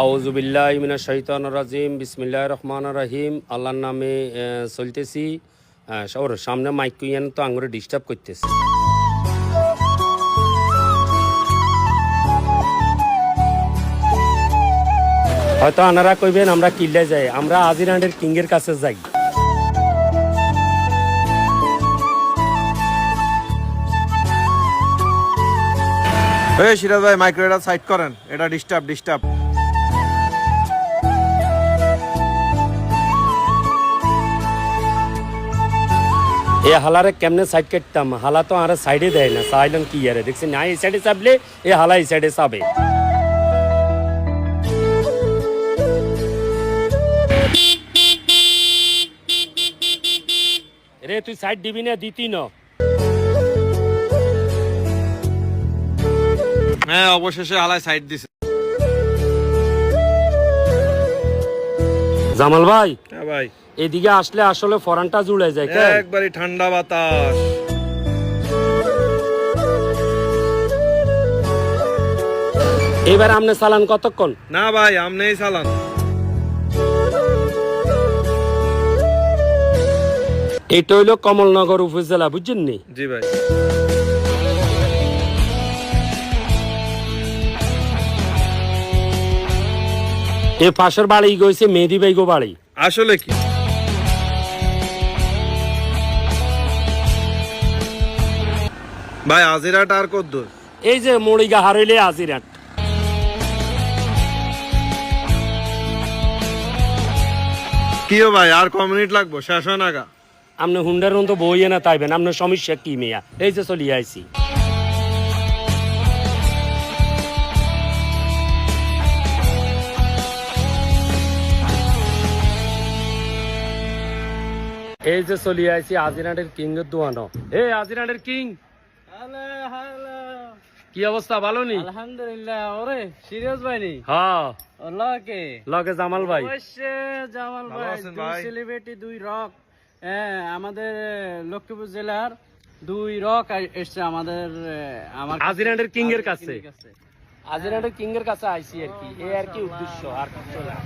আউজুবিল্লাহ ইমিনা রাজিম বিসমিল্লাহ রহমান রাহিম। আল্লাহর নামে চলতেছি। ওর সামনে মাইক কুইয়ান তো আঙুরে ডিস্টার্ব করতেছে। হয়তো আনারা কইবেন, আমরা কিল্লে যাই। আমরা আজিরান্ডের কিংয়ের কাছে যাই। সিরাজ ভাই মাইক্রো এটা সাইড করেন। এটা ডিস্টার্ব ডিস্টার্ব এ হালারে কেমনে সাইড কাটতাম? হালা তো আর সাইডে দেয় না সাইলেন কি আরে দেখছি না, এই সাইডে চাপলে এ হালা এই সাইডে চাবে রে, তুই সাইড দিবি না, দিতি না। হ্যাঁ অবশেষে আলায় সাইড দিছে। জামাল ভাই হ্যাঁ ভাই। এদিকে আসলে আসলে ফরানটা জুড়ে যায় কেন? একবারই ঠান্ডা বাতাস। এবার আমনে চালান কতক্ষণ? না ভাই আমনেই চালান। এটা হইল কমলনগর উপজেলা বুঝছেন নি? জি ভাই। এ পাশের বাড়ি গেছে মেহেদি বাইগো বাড়ি। আসলে কি? ভাই আজিরাট আর কদ্দুর এই যে মরিগা হারাইলে আজিরাট কিও ভাই আর ক মিনিট লাগবো? শেষ হয় নাগা আপনি হুন্ডার তো বইয়ে না তাইবেন আপনার সমস্যা কি মেয়া? এই যে চলি আইছি। এই যে চলি আইছি আজিরাটের কিং এর দোয়ানো। আজিরাটের কিং! কি অবস্থা ভালো নি? আলহামদুলিল্লাহ ওরে সিরিয়াস ভাই নি? হ্যাঁ। ওলাকে লগে জামাল ভাই। অবশ্যই জামাল ভাই দুই? সেলিব্রিটি দুই রক হ্যাঁ আমাদের আহ, লক্ষ্মীপুর জেলার দুই রক এসছে আমাদের আমার কাছে। আজিরাটের কিং এর কাছে কিং আজিরাটের কিং এর কাছে আইছি আর কি। এই আর কি উদ্দেশ্য আর কিছু না।